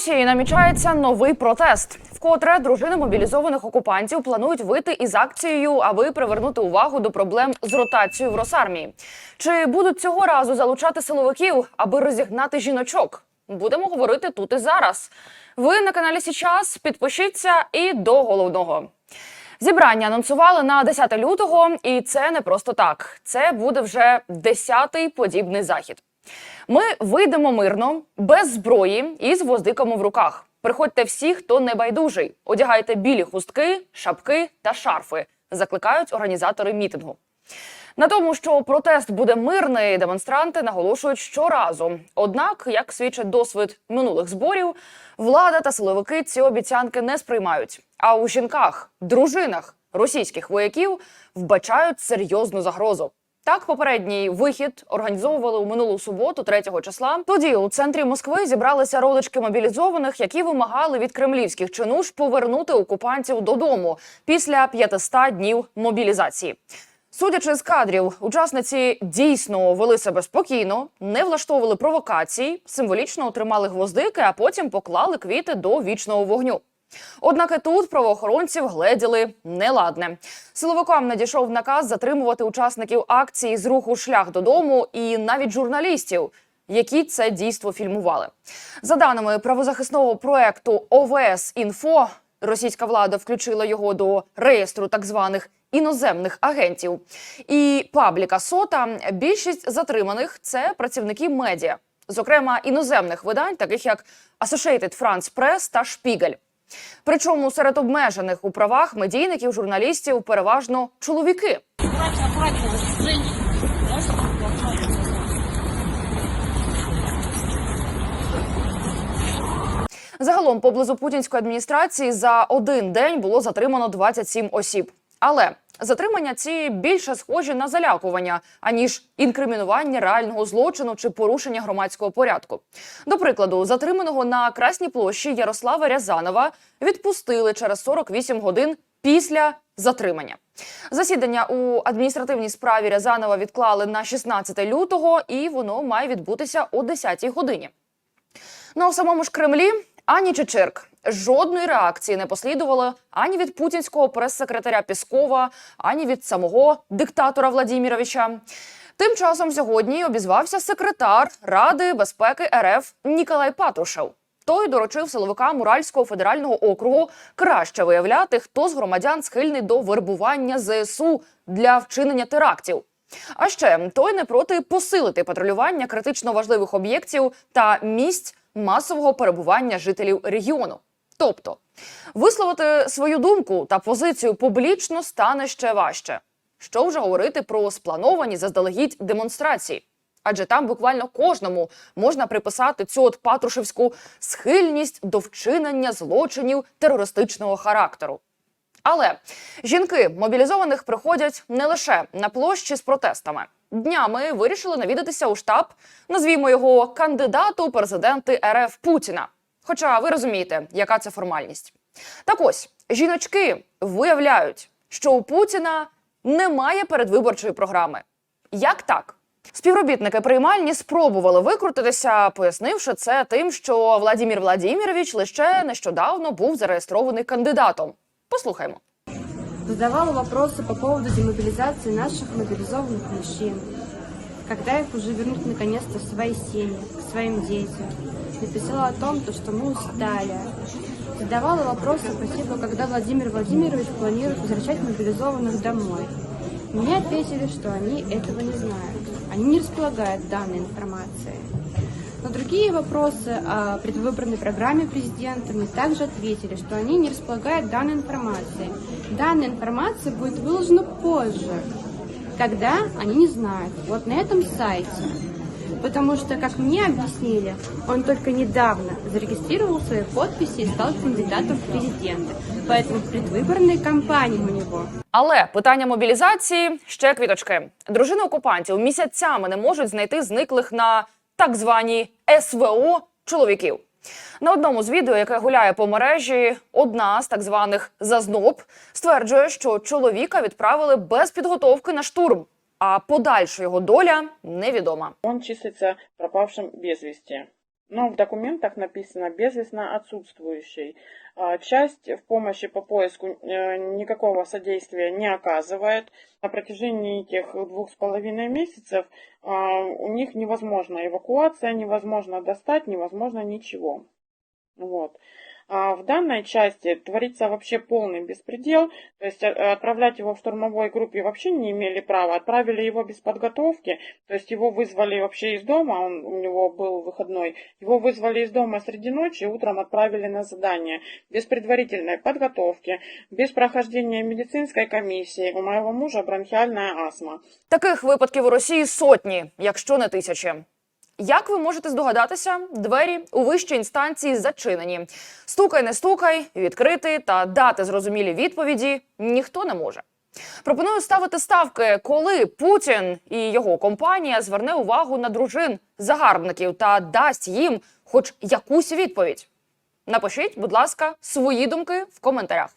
Росії намічається новий протест. Вкотре дружини мобілізованих окупантів планують вийти із акцією, аби привернути увагу до проблем з ротацією в Росармії. Чи будуть цього разу залучати силовиків, аби розігнати жіночок? Будемо говорити тут і зараз. Ви на каналі Січас. Підпишіться і до головного. Зібрання анонсували на 10 лютого, і це не просто так. Це буде вже 10-й подібний захід. Ми вийдемо мирно, без зброї і з гвоздиками в руках. Приходьте всі, хто не байдужий. Одягайте білі хустки, шапки та шарфи. Закликають організатори мітингу. На тому, що протест буде мирний, демонстранти наголошують щоразу. Однак, як свідчить досвід минулих зборів, влада та силовики ці обіцянки не сприймають. А у жінках, дружинах російських вояків вбачають серйозну загрозу. Так, попередній вихід організовували у минулу суботу, 3 числа. Тоді у центрі Москви зібралися родички мобілізованих, які вимагали від кремлівських чинуш повернути окупантів додому після 500 днів мобілізації. Судячи з кадрів, учасниці дійсно вели себе спокійно, не влаштовували провокацій, символічно отримали гвоздики, а потім поклали квіти до вічного вогню. Однак і тут правоохоронців гледіли неладне. Силовикам надійшов наказ затримувати учасників акції з руху шлях додому і навіть журналістів, які це дійство фільмували. За даними правозахисного проекту ОВС Інфо, російська влада включила його до реєстру так званих іноземних агентів. І пабліка Сота більшість затриманих це працівники медіа, зокрема іноземних видань, таких як Associated France Press та Шпігель. Причому серед обмежених у правах медійників, журналістів переважно чоловіки. Загалом поблизу путінської адміністрації за один день було затримано 27 осіб. Але затримання ці більше схожі на залякування, аніж інкримінування реального злочину чи порушення громадського порядку. До прикладу, затриманого на Красній площі Ярослава Рязанова відпустили через 48 годин після затримання. Засідання у адміністративній справі Рязанова відклали на 16 лютого, і воно має відбутися о 10 годині. Ну а в самому ж Кремлі ані Чечирк. Жодної реакції не послідувало ані від путінського прес-секретаря Піскова, ані від самого диктатора Владіміровича. Тим часом сьогодні обізвався секретар Ради безпеки РФ Ніколай Патрушев. Той доручив силовикам Уральського федерального округу краще виявляти, хто з громадян схильний до вербування ЗСУ для вчинення терактів. А ще той не проти посилити патрулювання критично важливих об'єктів та місць масового перебування жителів регіону. Тобто, висловити свою думку та позицію публічно стане ще важче. Що вже говорити про сплановані заздалегідь демонстрації? Адже там буквально кожному можна приписати цю от патрушевську схильність до вчинення злочинів терористичного характеру. Але жінки мобілізованих приходять не лише на площі з протестами. Днями вирішили навідатися у штаб, назвімо його кандидату президенти РФ Путіна. Хоча ви розумієте, яка це формальність. Так ось жіночки виявляють, що у Путіна немає передвиборчої програми. Як так? Співробітники приймальні спробували викрутитися, пояснивши це тим, що Владімір Владімірович лише нещодавно був зареєстрований кандидатом. Послухаймо. задавала вопросы по поводу демобилизации наших мобилизованных мужчин. Когда их уже вернут наконец-то в свои семьи, к своим детям. Написала о том, то, что мы устали. Задавала вопросы по типу, когда Владимир Владимирович планирует возвращать мобилизованных домой. Мне ответили, что они этого не знают. Они не располагают данной информацией. На другие вопросы о предвыборной программе президента мне также ответили, что они не располагают данной информацией. Данная информация будет выложена позже, когда они не знают. Вот на этом сайте. Потому что, как мне объяснили, он только недавно зарегистрировал свои подписи и стал кандидатом в президенты. Поэтому предвыборной кампании у него Але питання мобілізації ще квіточки. Дружини окупантів місяцями не можуть знайти зниклих на так звані СВО чоловіків. На одному з відео, яке гуляє по мережі, одна з так званих зазноб стверджує, що чоловіка відправили без підготовки на штурм, а подальша його доля невідома. Он числиться пропавшим без вести. Но в документах написано безвестно отсутствующий. А, Часть в помощи по поиску э, никакого содействия не оказывает. На протяжении этих двух с половиной месяцев а, у них невозможна эвакуация, невозможно достать, невозможно ничего. Вот. А в данной части творится вообще полный беспредел, то есть э, отправлять его в штурмовой группе вообще не имели права, отправили его без подготовки, то есть его вызвали вообще из дома, он, у него был выходной, его вызвали из дома среди ночи и утром отправили на задание, без предварительной подготовки, без прохождения медицинской комиссии, у моего мужа бронхиальная астма. Таких випадків у Росії сотні, якщо не тисячі. Як ви можете здогадатися, двері у вищій інстанції зачинені. Стукай, не стукай, відкрити та дати зрозумілі відповіді ніхто не може. Пропоную ставити ставки, коли Путін і його компанія зверне увагу на дружин загарбників та дасть їм хоч якусь відповідь. Напишіть, будь ласка, свої думки в коментарях.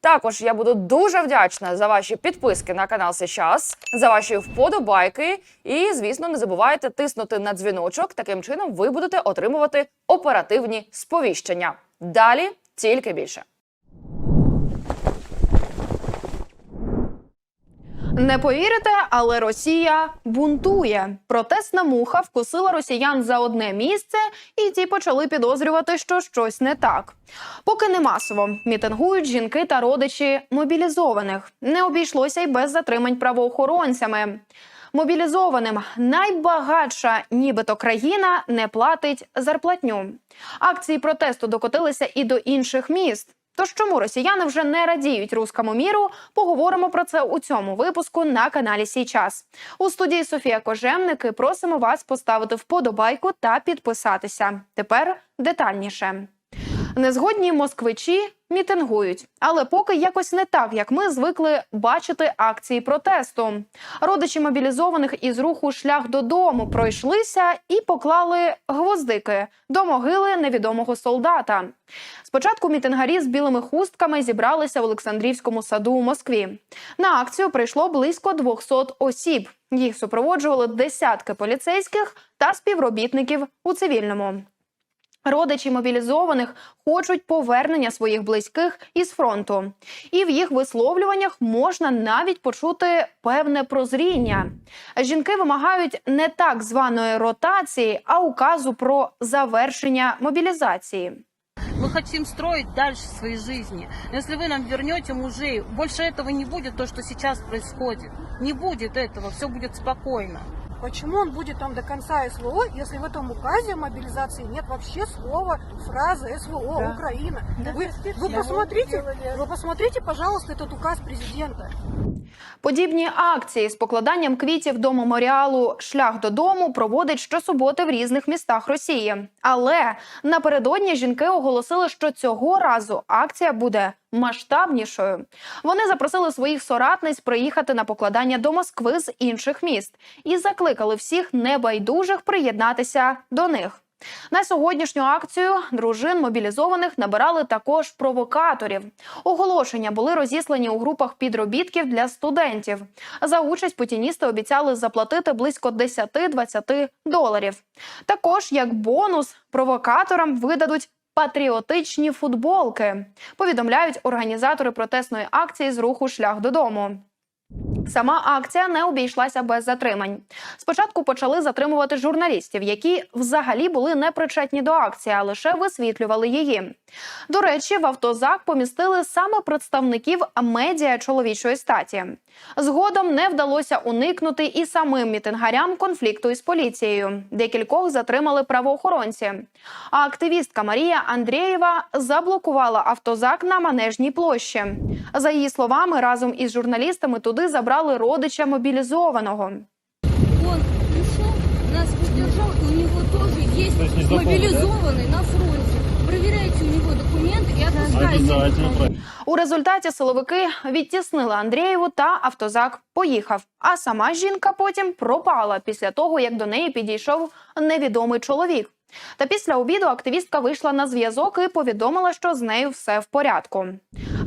Також я буду дуже вдячна за ваші підписки на канал Сейчас, за ваші вподобайки. І, звісно, не забувайте тиснути на дзвіночок. Таким чином ви будете отримувати оперативні сповіщення. Далі тільки більше. Не повірите, але Росія бунтує. Протестна муха вкусила росіян за одне місце, і ті почали підозрювати, що щось не так. Поки не масово мітингують жінки та родичі мобілізованих. Не обійшлося й без затримань правоохоронцями. Мобілізованим найбагатша, нібито країна, не платить зарплатню. Акції протесту докотилися і до інших міст. Тож чому росіяни вже не радіють руському міру? Поговоримо про це у цьому випуску на каналі Сійчас. У студії Софія Кожемник і просимо вас поставити вподобайку та підписатися. Тепер детальніше. Незгодні москвичі мітингують, але поки якось не так, як ми звикли бачити акції протесту. Родичі мобілізованих із руху шлях додому пройшлися і поклали гвоздики до могили невідомого солдата. Спочатку мітингарі з білими хустками зібралися в Олександрівському саду у Москві. На акцію прийшло близько 200 осіб. Їх супроводжували десятки поліцейських та співробітників у цивільному. Родичі мобілізованих хочуть повернення своїх близьких із фронту, і в їх висловлюваннях можна навіть почути певне прозріння. Жінки вимагають не так званої ротації, а указу про завершення мобілізації. Мы хотим строить дальше свои жизни. Но если вы нам вернете мужей, больше этого не будет, то, что сейчас происходит. Не будет этого, все будет спокойно. Почему он будет там до конца СВО, если в этом указе о мобилизации нет вообще слова, фразы СВО, Да. Украина? Да, Вы, вы я посмотрите, вы посмотрите, пожалуйста, этот указ президента. Подібні акції з покладанням квітів до меморіалу Шлях додому проводить щосуботи в різних містах Росії. Але напередодні жінки оголосили, що цього разу акція буде масштабнішою. Вони запросили своїх соратниць приїхати на покладання до Москви з інших міст і закликали всіх небайдужих приєднатися до них. На сьогоднішню акцію дружин мобілізованих набирали також провокаторів. Оголошення були розіслані у групах підробітків для студентів. За участь путіністи обіцяли заплатити близько 10-20 доларів. Також як бонус провокаторам видадуть. Патріотичні футболки повідомляють організатори протестної акції з руху шлях додому. Сама акція не обійшлася без затримань. Спочатку почали затримувати журналістів, які взагалі були не причетні до акції, а лише висвітлювали її. До речі, в автозак помістили саме представників медіа чоловічої статі. Згодом не вдалося уникнути і самим мітингарям конфлікту із поліцією. Декількох затримали правоохоронці. А активістка Марія Андрієва заблокувала автозак на манежній площі. За її словами, разом із журналістами туди забрали родича мобілізованого. Он пришел, нас и у него тоже есть мобилизованный на фронте. Проверяйте у него документы и отпускайте. У результаті силовики відтіснили Андрієву та автозак поїхав. А сама жінка потім пропала після того, як до неї підійшов невідомий чоловік. Та після обіду активістка вийшла на зв'язок і повідомила, що з нею все в порядку.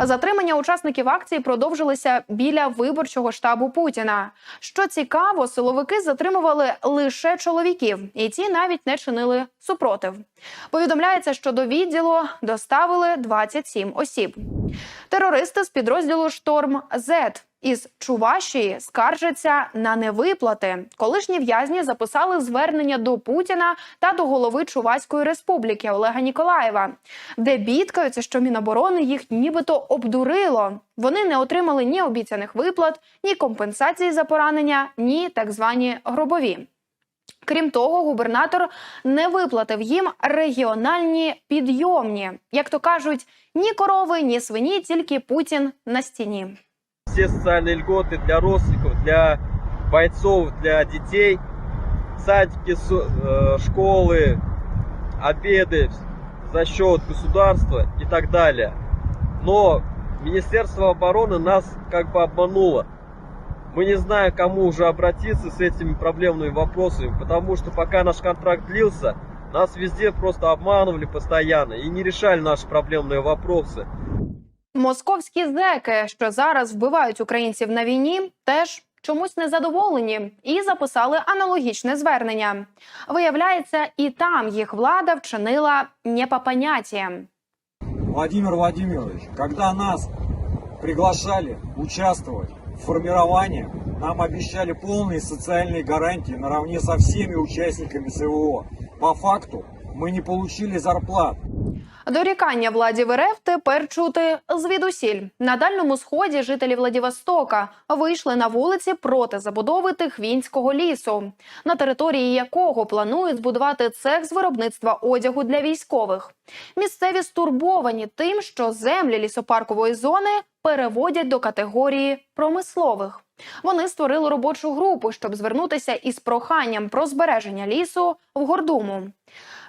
Затримання учасників акції продовжилися біля виборчого штабу Путіна. Що цікаво, силовики затримували лише чоловіків, і ті навіть не чинили супротив. Повідомляється, що до відділу доставили 27 осіб. Терористи з підрозділу Шторм Зет із Чувашії скаржаться на невиплати. Колишні в'язні записали звернення до Путіна та до голови Чуваської республіки Олега Ніколаєва, де бідкаються, що Міноборони їх нібито обдурило. Вони не отримали ні обіцяних виплат, ні компенсації за поранення, ні так звані гробові. Крім того, губернатор не виплатив їм регіональні підйомні. Як то кажуть, ні корови, ні свині, тільки Путін на стіні. Все социальные льготы для родственников, для бойцов, для детей, садики, э, школы, обеды за счет государства и так далее. Но Министерство обороны нас как бы обмануло. Мы не знаем, кому уже обратиться с этими проблемными вопросами, потому что пока наш контракт длился, нас везде просто обманывали постоянно и не решали наши проблемные вопросы. Московські зеки, що зараз вбивають українців на війні, теж чомусь незадоволені і записали аналогічне звернення. Виявляється, і там їх влада вчинила не по поняттям. Владимир Владимирович, когда нас приглашали участвовать в формировании, нам обещали полные социальные гарантии наравне со всеми участниками СВО. По факту мы не получили зарплат. Дорікання владі в РФ тепер чути звідусіль. На дальньому сході жителі Владивостока вийшли на вулиці проти забудови Тихвінського лісу, на території якого планують збудувати цех з виробництва одягу для військових. Місцеві стурбовані тим, що землі лісопаркової зони переводять до категорії промислових. Вони створили робочу групу, щоб звернутися із проханням про збереження лісу в Гордуму.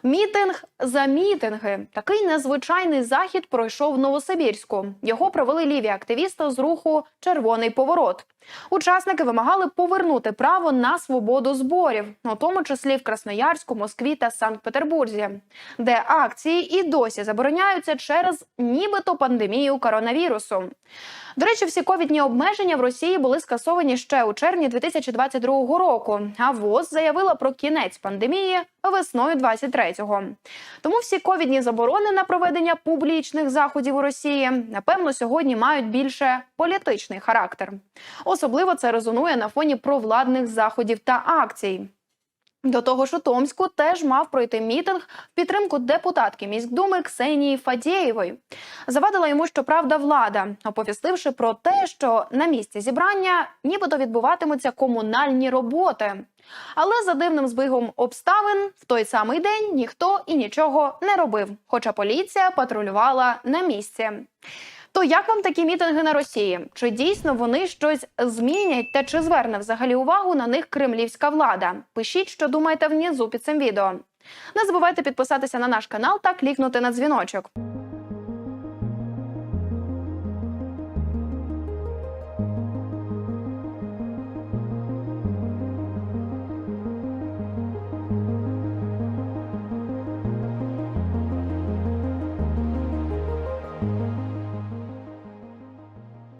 Мітинг за мітинги. Такий незвичайний захід пройшов в Новосибірську. Його провели ліві активісти з руху Червоний поворот. Учасники вимагали повернути право на свободу зборів, у тому числі в Красноярську, Москві та Санкт-Петербурзі, де акції і досі забороняються через нібито пандемію коронавірусу. До речі, всі ковідні обмеження в Росії були скасовані ще у червні 2022 року. А ВОЗ заявила про кінець пандемії весною 23-го. Тому всі ковідні заборони на проведення публічних заходів у Росії напевно сьогодні мають більше політичний характер. Особливо це резонує на фоні провладних заходів та акцій. До того ж, у Томську теж мав пройти мітинг в підтримку депутатки міськдуми Ксенії Фадєєвої. Завадила йому, щоправда, влада, оповістивши про те, що на місці зібрання нібито відбуватимуться комунальні роботи. Але за дивним збігом обставин в той самий день ніхто і нічого не робив, хоча поліція патрулювала на місці. То як вам такі мітинги на Росії? Чи дійсно вони щось змінять та чи зверне взагалі увагу на них кремлівська влада? Пишіть, що думаєте внизу під цим відео. Не забувайте підписатися на наш канал та клікнути на дзвіночок.